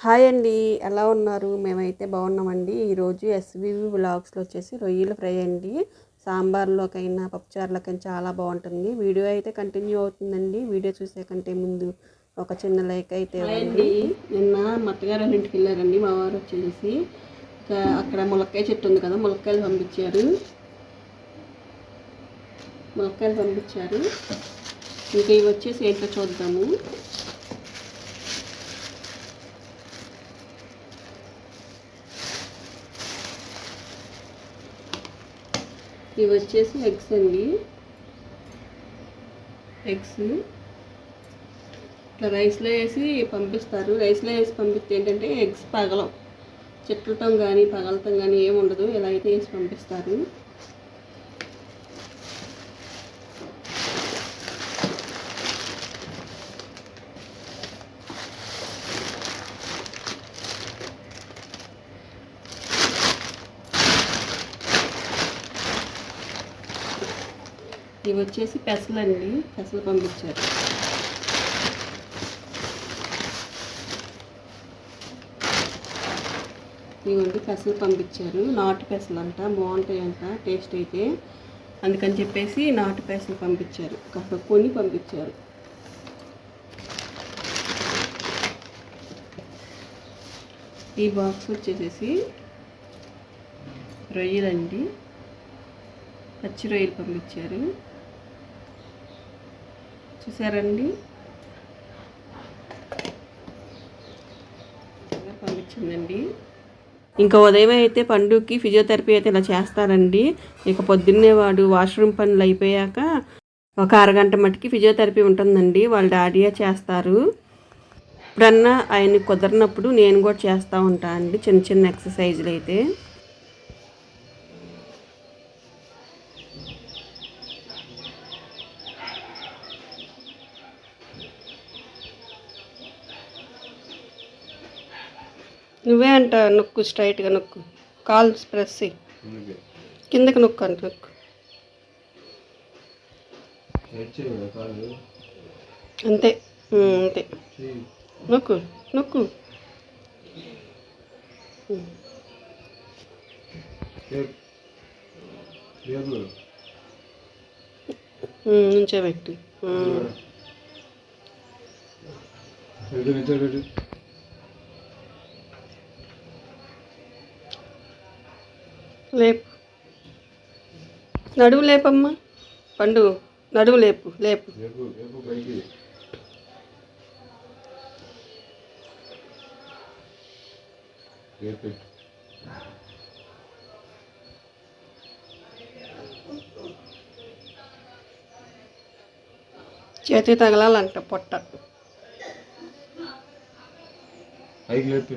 Hi అండి ఎలా ఉన్నారు? మేమైతే బాగున్నామండి. ఈరోజు ఎస్వివి బ్లాగ్స్లో వచ్చేసి రొయ్యల ఫ్రై అండి. సాంబార్లోకైనా పప్పుచారులకైనా చాలా బాగుంటుంది. వీడియో అయితే కంటిన్యూ అవుతుందండి. వీడియో చూసే కంటే ముందు ఒక చిన్న లైక్ అయితే అండి. నిన్న మత్తగారు ఇంటికి వెళ్ళారండి. మా వారు వచ్చేసి అక్కడ ములక్కాయ చెట్టు ఉంది కదా ములక్కాయలు పంపించారు. ములక్కాయలు పంపించారు. ఇంకా ఇవి వచ్చేసి ఏంటో చూద్దాము. ఇవి వచ్చేసి ఎగ్స్ అండి. ఎగ్స్. ఇట్లా రైస్లో వేసి పంపిస్తారు. రైస్లో వేసి పంపిస్తే ఏంటంటే ఎగ్స్ పగలం. చెట్లటం కానీ పగలటం కానీ ఏమి ఉండదు. ఇలా అయితే వేసి పంపిస్తారు. ఇవి వచ్చేసి పెసలండి. పెసలు పంపించారు. ఇవ్వండి పెసలు పంపించారు. నాటు పెసలు అంట బాగుంటాయంట టేస్ట్ అయితే. అందుకని చెప్పేసి నాటు పెసలు పంపించారు. కాస్త కొని పంపించారు. ఈ బాక్స్ వచ్చేసేసి రొయ్యలండి. పచ్చి రొయ్యలు పంపించారు. చూసారండి? పంపించిందండి. ఇంకా ఉదయం అయితే పండుకి ఫిజియోథెరపీ అయితే ఇలా చేస్తారండి. ఇక పొద్దున్నే వాడు వాష్రూమ్ పనులు అయిపోయాక ఒక అరగంట మట్టుకి ఫిజియోథెరపీ ఉంటుందండి. వాళ్ళ డాడీయే చేస్తారు. ఇప్పుడన్నా ఆయన కుదరినప్పుడు నేను కూడా చేస్తూ ఉంటాను అండి. చిన్న చిన్న ఎక్సర్సైజులు అయితే. నువ్వే అంట నొక్కు స్ట్రైట్గా నొక్కు. కాల్ ప్రెస్ కిందకి నొక్కు అంట నొక్కు. అంతే. అంతే. నొక్కు నొక్కు. నుంచోబెట్టు. ఉమ్. లేపు. నడువు లేపమ్మా. పండు నడువు లేపు లేపు. చేతి తగలాలంట పొట్ట. పైకి లేపి.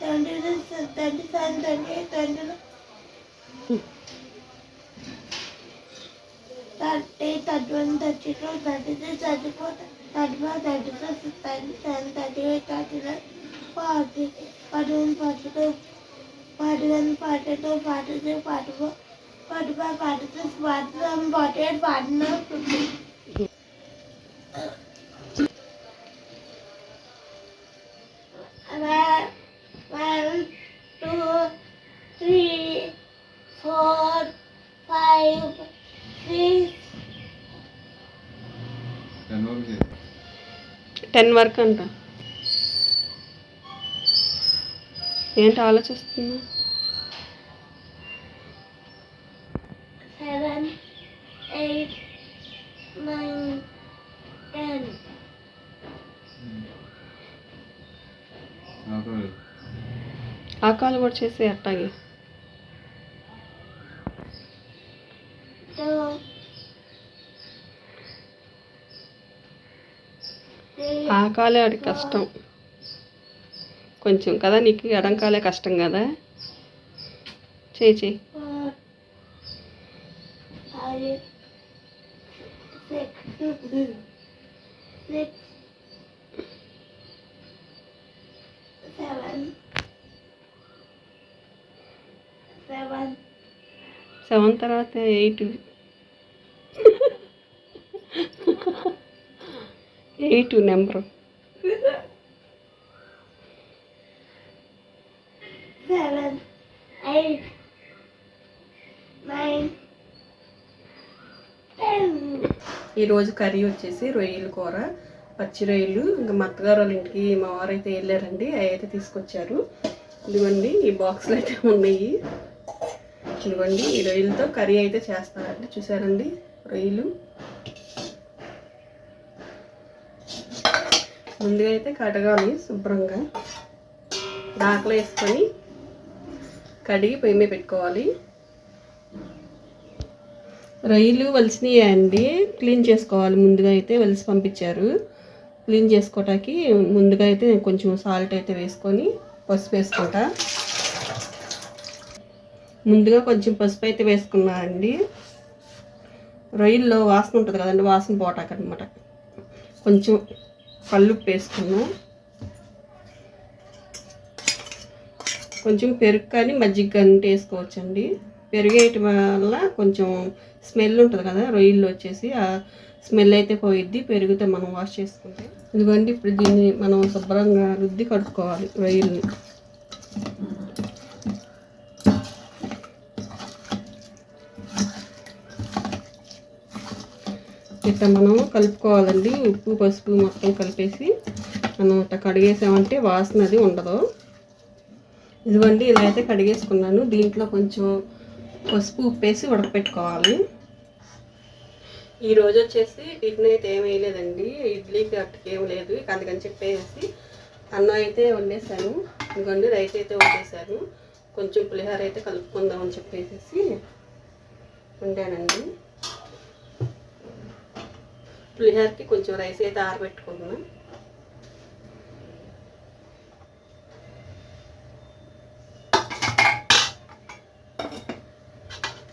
తండ్రి తండ్రి తండ్రి తండ్రి తండ్రి తద్వని తచ్చిలో తండ్రి చచ్చిపో తద్వ తండ్రి తండ్రి తండ్రి తండ్రి తట్టిన పాటి పడువని పాటతో పడువని పాటతో పాటతో పాడువ పడువ పాటతో పాడుతాం పాటే పాడిన టెన్ వరకు అంట ఏంటి ఆలోచిస్తున్నా ten. ఆకలి. ఆ కాలు కూడా చేసి అట్టాగే ఎడంకాలే అది కష్టం. కొంచెం కదా నీకు ఎడంకాలే కష్టం కదా? చేయి చేయి. సెవెన్ తర్వాత ఎయిట్. Eight number. ఈరోజు కర్రీ వచ్చేసి రొయ్యలు కూర పచ్చి రొయ్యలు. ఇంకా మా అత్తగారు వాళ్ళ ఇంటికి మా వారు అయితే వెళ్ళారండి. అవి అయితే తీసుకొచ్చారు. ఇదిగోండి ఈ బాక్స్లు అయితే ఉన్నాయి. ఇదిగోండి ఈ రొయ్యలతో కర్రీ అయితే చేస్తారండి. చూసారండి రొయ్యలు. ముందుగా అయితే కడగాలి శుభ్రంగా. దాకలో వేసుకొని కడిగి పొయ్యి మీద పెట్టుకోవాలి. రొయ్యలు వలసినాయా అండి. క్లీన్ చేసుకోవాలి. ముందుగా అయితే వలిసి పంపించారు. క్లీన్ చేసుకోవటానికి ముందుగా అయితే నేను కొంచెం సాల్ట్ అయితే వేసుకొని పసుపు వేసుకుంటా. ముందుగా కొంచెం పసుపు అయితే వేసుకున్నా అండి. రొయ్యల్లో వాసన ఉంటుంది కదండి. వాసన పోటాక అనమాట కొంచెం కల్లుప్పు వేసుకున్నా. కొంచెం పెరుగు కానీ మజ్జిగ కానీ వేసుకోవచ్చండి. పెరిగేయటం వల్ల కొంచెం స్మెల్ ఉంటుంది కదా రొయ్యల్లో వచ్చేసి ఆ స్మెల్ అయితే పోయిద్ది పెరిగితే మనం వాష్ చేసుకుంటే. ఇదిగోండి ఇప్పుడు దీన్ని మనం శుభ్రంగా రుద్ది కడుక్కోవాలి రొయ్యల్ని. ఇట్లా మనం కలుపుకోవాలండి. ఉప్పు పసుపు మొత్తం కలిపేసి మనం ఇట్లా కడిగేసామంటే వాసన అది ఉండదు. ఇదిగోండి ఇలా అయితే కడిగేసుకున్నాను. దీంట్లో కొంచెం పసుపు ఉప్పేసి ఉడకపెట్టుకోవాలి. ఈ రోజు వచ్చేసి టిఫిన్ అయితే ఏం వేయలేదండి. ఇడ్లీకి అట్టుకి ఏం లేదు. ఇక అందుకని చెప్పేసి అన్నం అయితే వండేసాను ఇంకొండి రైస్ అయితే వండేసాను కొంచెం పులిహోర అయితే కలుపుకుందాం అని చెప్పేసి వండానండి. పులిహోరకి కొంచెం రైస్ అయితే ఆరబెట్టుకున్నాను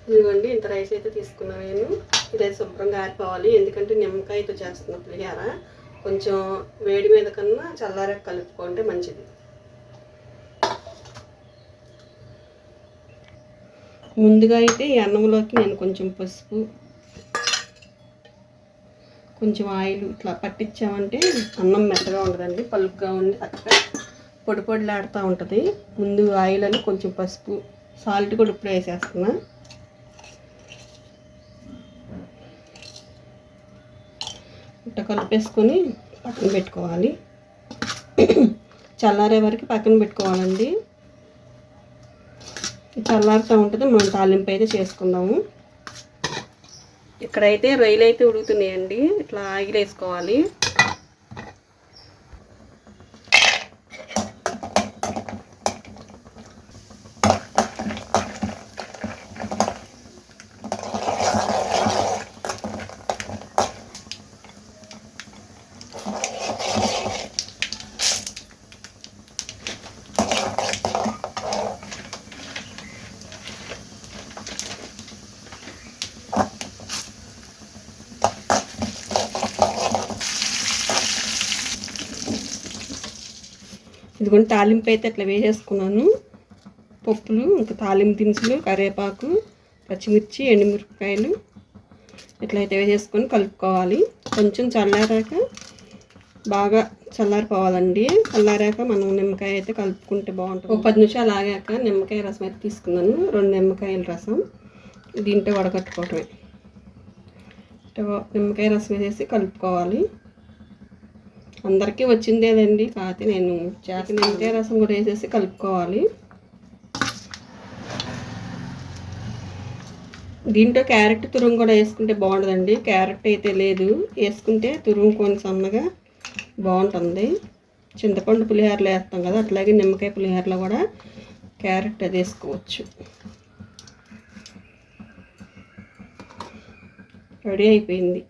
ఇదిగోండి ఇంత రైస్ అయితే తీసుకున్నాను నేను. ఇదైతే శుభ్రంగా ఆరిపోవాలి ఎందుకంటే నిమ్మకాయతో చేస్తున్న పులిహార. కొంచెం వేడి మీద కన్నా చల్లారా కలుపుకుంటే మంచిది. ముందుగా అయితే ఈ అన్నంలోకి నేను కొంచెం పసుపు కొంచెం ఆయిల్ ఇట్లా పట్టించామంటే అన్నం మెత్తగా ఉండదండి. పలుపుగా ఉండి అట్లా పొడి పొడిలాడుతూ ఉంటుంది. ముందు ఆయిల్ అని కొంచెం పసుపు సాల్ట్ కూడా ఇప్పుడు వేసేస్తున్నా. ఇట్ట కలిపేసుకొని పక్కన పెట్టుకోవాలి. చల్లారే వరకు పక్కన పెట్టుకోవాలండి. చల్లారుతూ ఉంటుంది మనం తాలింపు అయితే చేసుకుందాము. ఇక్కడైతే రొయ్యలు అయితే ఉడుకుతున్నాయండి. ఇట్లా ఆయిల్ వేసుకోవాలి ఇదిగోండి తాలింపు అయితే అట్లా వేసేసుకున్నాను. పప్పులు ఇంకా తాలింపు దినుసులు కరివేపాకు పచ్చిమిర్చి ఎండుమిరపకాయలు ఇట్లయితే వేసేసుకొని కలుపుకోవాలి. కొంచెం చల్లారాక బాగా చల్లారిపోవాలండి. చల్లారాక మనం నిమ్మకాయ అయితే కలుపుకుంటే బాగుంటుంది. ఒక పది నిమిషాలు ఆగాక నిమ్మకాయ రసం అయితే తీసుకున్నాను. రెండు నిమ్మకాయల రసం దీంట్లో వడగట్టుకోవటమే. నిమ్మకాయ రసం వేసేసి కలుపుకోవాలి. అందరికీ వచ్చిందేదండి కాకపోతే నేను చేసి నింటే రసం కూడా వేసేసి కలుపుకోవాలి. దీంట్లో క్యారెట్ తురుము కూడా వేసుకుంటే బాగుంటుందండి క్యారెట్ అయితే లేదు. వేసుకుంటే తురుము కొన్ని సన్నగా బాగుంటుంది. చింతపండు పులిహోరలో వేస్తాం కదా అట్లాగే నిమ్మకాయ పులిహోరలో కూడా క్యారెట్ అది వేసుకోవచ్చు. రెడీ అయిపోయింది.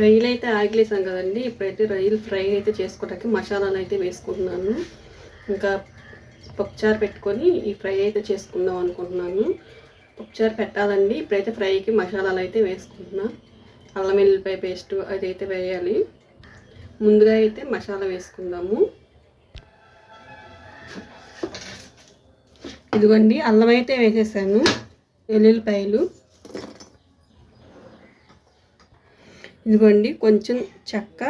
రొయ్యలు అయితే ఆగిలేసాం కదండి. ఇప్పుడైతే రొయ్యలు ఫ్రై అయితే చేసుకోవడానికి మసాలాలు అయితే వేసుకుంటున్నాను. ఇంకా పప్పుచారు పెట్టుకొని ఈ ఫ్రై అయితే చేసుకుందాం అనుకుంటున్నాను. పప్పుచారు పెట్టాలండి. ఇప్పుడైతే ఫ్రైకి మసాలాలు అయితే వేసుకుంటున్నా. అల్లం వెల్లిపాయ పేస్ట్ అది అయితే వేయాలి. ముందుగా అయితే మసాలా వేసుకుందాము. ఇదిగోండి అల్లం అయితే వేసేసాను. వెల్లుల్లిపాయలు. ఇదిగోండి కొంచెం చెక్క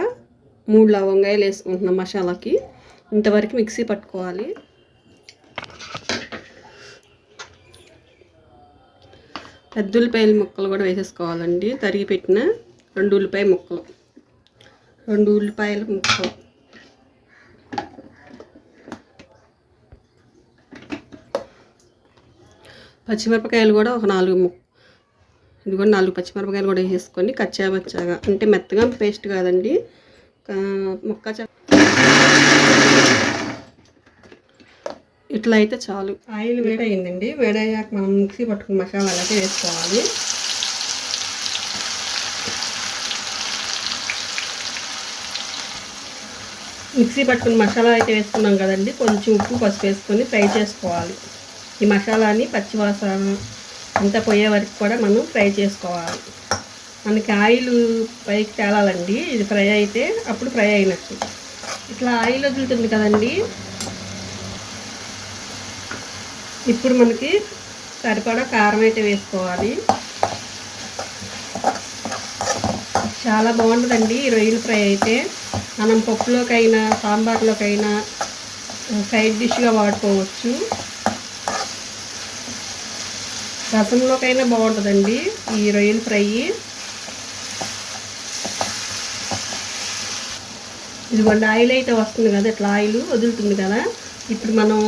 మూడు లవంగాయలు వేసుకుంటున్నాం మసాలాకి. ఇంతవరకు మిక్సీ పట్టుకోవాలి. పెద్ద ఉల్లిపాయల ముక్కలు కూడా వేసేసుకోవాలండి. తరిగి పెట్టిన రెండు ఉల్లిపాయ ముక్కలు. రెండు ఉల్లిపాయల ముక్కలు. పచ్చిమిరపకాయలు కూడా ఒక నాలుగు ముక్క ఇది కూడా నాలుగు పచ్చిమిరపకాయలు కూడా వేసుకొని కచ్చా పచ్చాగా అంటే మెత్తగా పేస్ట్ కాదండి. ముక్క ఇట్లా అయితే చాలు. ఆయిల్ వేడయిందండి వేడయ్యాక మనం మిక్సీ పట్టుకుని మసాలా అలాగే వేసుకోవాలి. మిక్సీ పట్టుకుని మసాలా అయితే వేసుకున్నాం కదండి. కొంచెం ఉప్పు పసుపు వేసుకొని ఫ్రై చేసుకోవాలి. ఈ మసాలాని పచ్చివాసన అంతా పోయే వరకు కూడా మనం ఫ్రై చేసుకోవాలి. మనకి ఆయిల్ పైకి తేలాలండి. ఇది ఫ్రై అయితే అప్పుడు ఫ్రై అయినట్టు. ఇట్లా ఆయిల్ వదులుతుంది కదండి. ఇప్పుడు మనకి సరిపడా కారం అయితే వేసుకోవాలి. చాలా బాగుంటుందండి రొయ్యల ఫ్రై అయితే. మనం పప్పులోకైనా సాంబార్లోకైనా సైడ్ డిష్గా వాడుకోవచ్చు. రసంలోకైనా బాగుంటుందండి. ఈ రొయ్యల ఫ్రై. ఇదిగోండి ఆయిల్ అయితే వస్తుంది కదా ఇట్లా ఆయిల్ వదులుతుంది కదా. ఇప్పుడు మనం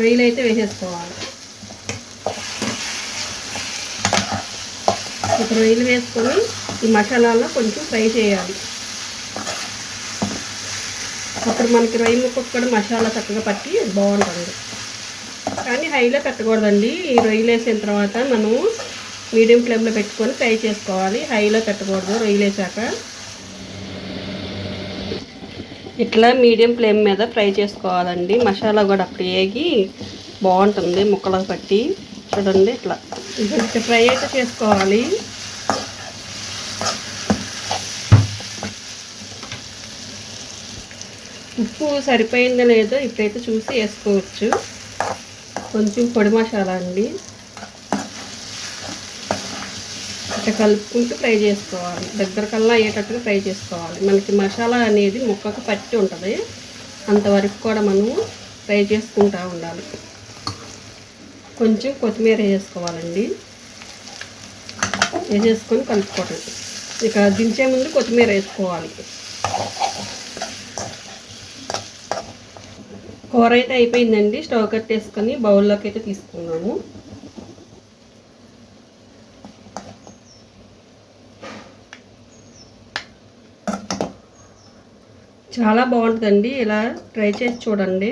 రొయ్యలు అయితే వేసేసుకోవాలి. ఇప్పుడు రొయ్యలు వేసుకొని ఈ మసాలాలో కొంచెం ఫ్రై చేయాలి. అప్పుడు మనకి రొయ్యలు ముక్కకు కూడా మసాలా చక్కగా పట్టి బాగుంటుంది. కానీ హైలో పెట్టకూడదండి. ఈ రొయ్యలు వేసిన తర్వాత మనము మీడియం ఫ్లేమ్లో పెట్టుకొని ఫ్రై చేసుకోవాలి. హైలో పెట్టకూడదు రొయ్యలు వేసాక ఇట్లా మీడియం ఫ్లేమ్ మీద ఫ్రై చేసుకోవాలండి. మసాలా కూడా అప్పుడు వేగి బాగుంటుంది ముక్కలకు పట్టి. చూడండి ఇట్లా. ఇట్లా ఫ్రై అయితే చేసుకోవాలి. ఉప్పు సరిపోయిందో లేదో ఇప్పుడైతే చూసి వేసుకోవచ్చు. కొంచెం పొడి మసాలా అండి. ఇట్లా కలుపుకుంటూ ఫ్రై చేసుకోవాలి. దగ్గరకల్లా అయ్యేటట్టుగా ఫ్రై చేసుకోవాలి. మనకి మసాలా అనేది ముక్కకు పట్టి ఉంటుంది. అంతవరకు కూడా మనము ఫ్రై చేసుకుంటూ ఉండాలి. కొంచెం కొత్తిమీర వేసుకోవాలండి. వేసేసుకొని కలుపుకోవటం. ఇక దించే ముందు కొత్తిమీర వేసుకోవాలి. కూర అయితే అయిపోయిందండి. స్టవ్ కట్టేసుకొని బౌల్లోకి అయితే తీసుకున్నాము. చాలా బాగుంటుందండి. ఇలా ట్రై చేసి చూడండి.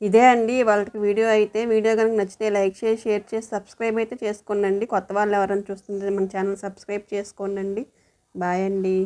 ఇదే అండి వాళ్ళకి వీడియో అయితే. వీడియో కనుక నచ్చితే లైక్ చేసి షేర్ చేసి సబ్స్క్రైబ్ అయితే చేసుకోండి కొత్త వాళ్ళు ఎవరైనా చూస్తుంటే మన ఛానల్ సబ్స్క్రైబ్ చేసుకోండి బాయ్ అండి.